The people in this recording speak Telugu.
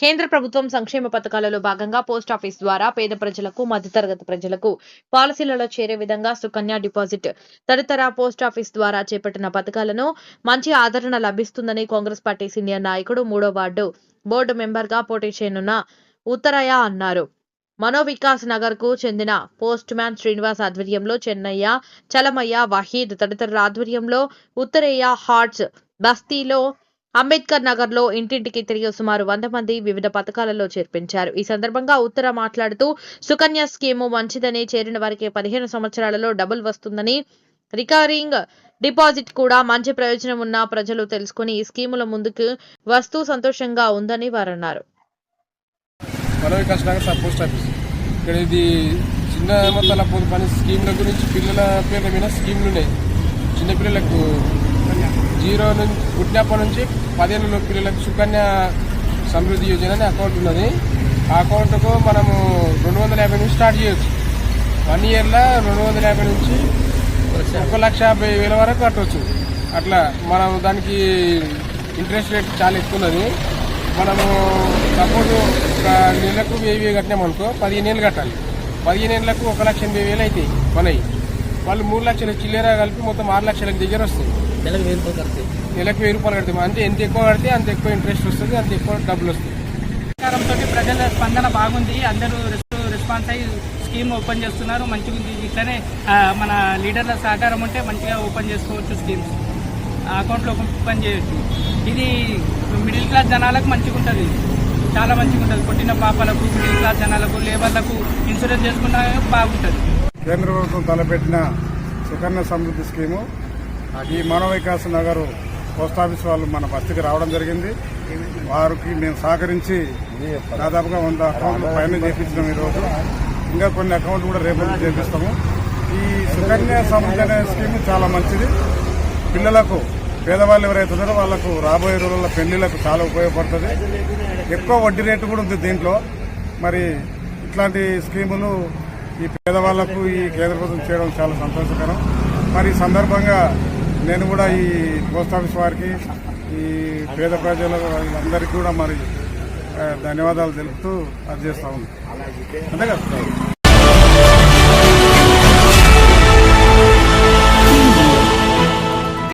కేంద్ర ప్రభుత్వం సంక్షేమ పథకాలలో భాగంగా పోస్ట్ ఆఫీస్ ద్వారా పేద ప్రజలకు మధ్యతరగతి ప్రజలకు పాలసీలలో చేరే విధంగా సుకన్య డిపాజిట్ తదితర పోస్ట్ ఆఫీస్ ద్వారా చేపట్టిన పథకాలను మంచి ఆదరణ లభిస్తుందని కాంగ్రెస్ పార్టీ సీనియర్ నాయకుడు మూడో వార్డు బోర్డు మెంబర్గా పోటీ చేయనున్న ఉత్తరయ్య అన్నారు. మనోవికాస్ నగర్కు చెందిన పోస్ట్ మ్యాన్ శ్రీనివాస్ ఆధ్వర్యంలో చెన్నయ్య చలమయ్య వహీద్ తదితరుల ఆధ్వర్యంలో ఉత్తరయ్య హార్ట్స్ బస్తీలో అంబేద్కర్ నగర్లో ఇంటింటికి తిరిగి సుమారు వంద మంది వివిధ పథకాలలో చేర్పించారు. ఈ సందర్భంగా ఉత్తర మాట్లాడుతూ సుకన్య స్కీము మంచిదని చేరిన వారికి పదిహేను సంవత్సరాలలో డబుల్ వస్తుందని రికరింగ్ డిపాజిట్ కూడా మంచి ప్రయోజనం ఉన్న ప్రజలు తెలుసుకుని ఈ స్కీముల ముందుకు వస్తూ సంతోషంగా ఉందని వారు అన్నారు ఇక్కడ ఇది చిన్న మొత్తాల పని స్కీమ్ల గురించి పిల్లల పేర్ల మీద స్కీమ్లు ఉన్నాయి. చిన్నపిల్లలకు జీరో నుంచి పుట్టినప్పటి నుంచి పదిహేను పిల్లలకు సుకన్య సమృద్ధి యోజన అనే అకౌంట్ ఉన్నది. ఆ అకౌంట్కు మనము రెండు వందల యాభై నుంచి స్టార్ట్ చేయొచ్చు. వన్ ఇయర్లో రెండు వందల యాభై నుంచి ఒక లక్ష యాభై వేల వరకు కట్టవచ్చు అట్లా మనం దానికి ఇంట్రెస్ట్ రేట్ చాలా ఎక్కువ ఉన్నది. మనము సపోజ్ ఒక నెలకు వెయ్యి వెయ్యి కట్టినామనుకో పదిహేను ఏళ్ళు కట్టాలి. పదిహేను ఏళ్ళకు ఒక లక్ష ఎనభై వేలు అవుతాయి మనవి వాళ్ళు మూడు లక్షల చిల్లర కలిపి మొత్తం ఆరు లక్షలకు దగ్గర వస్తాయి. నెలకు వెయ్యి రూపాయలు కడతాయి. నెలకు వెయ్యి రూపాయలు కడతాం అంటే ఎంత ఎక్కువ కడితే అంత ఎక్కువ ఇంట్రెస్ట్ వస్తుంది అంత ఎక్కువ డబ్బులు వస్తాయి. సహకారంతో ప్రజల స్పందన బాగుంది. అందరూ రెస్- రెస్పాన్స్ అయ్యి స్కీమ్ ఓపెన్ చేస్తున్నారు. మంచిగా ఉంది ఇట్లనే మన లీడర్ల సహకారం ఉంటే మంచిగా ఓపెన్ చేసుకోవచ్చు స్కీమ్స్ అకౌంట్లో ఓపెన్ చేయొచ్చు. ఇది మిడిల్ క్లాస్ జనాలకు మంచిగా ఉంటుంది చాలా మంచిగా ఉంటుంది పుట్టిన పాపలకు మిడిల్ క్లాస్ జనాలకు లేబర్లకు ఇన్సూరెన్స్ చేసుకున్నా బాగుంటుంది. కేంద్ర ప్రభుత్వం తలపెట్టిన సుకన్య సమృద్ధి స్కీము ఈ మానవ వికాస్ నగర్ పోస్ట్ ఆఫీస్ వాళ్ళు మన బస్తీకి రావడం జరిగింది. వారికి మేము సహకరించి దాదాపుగా వంద అకౌంట్లు పైన చేపించినాం ఈరోజు. ఇంకా కొన్ని అకౌంట్లు కూడా రేపు చేపిస్తాము. ఈ సుకన్య సమృద్ధి అనే స్కీమ్ చాలా మంచిది. పిల్లలకు పేదవాళ్ళు ఎవరైతే ఉన్నారో వాళ్ళకు రాబోయే రోజుల్లో పెళ్ళిళ్ళకు చాలా ఉపయోగపడుతుంది. ఎక్కువ వడ్డీ రేటు కూడా ఉంది దీంట్లో. మరి ఇట్లాంటి స్కీములు ఈ పేదవాళ్ళకు ఈ కేంద్ర ప్రభుత్వం చేయడం చాలా సంతోషకరం. మరి ఈ సందర్భంగా నేను కూడా ఈ పోస్ట్ ఆఫీస్ వారికి ఈ పేద ప్రజల అందరికీ కూడా మరి ధన్యవాదాలు తెలుపుతూ అది చేస్తా ఉన్నాను అంతే కదా?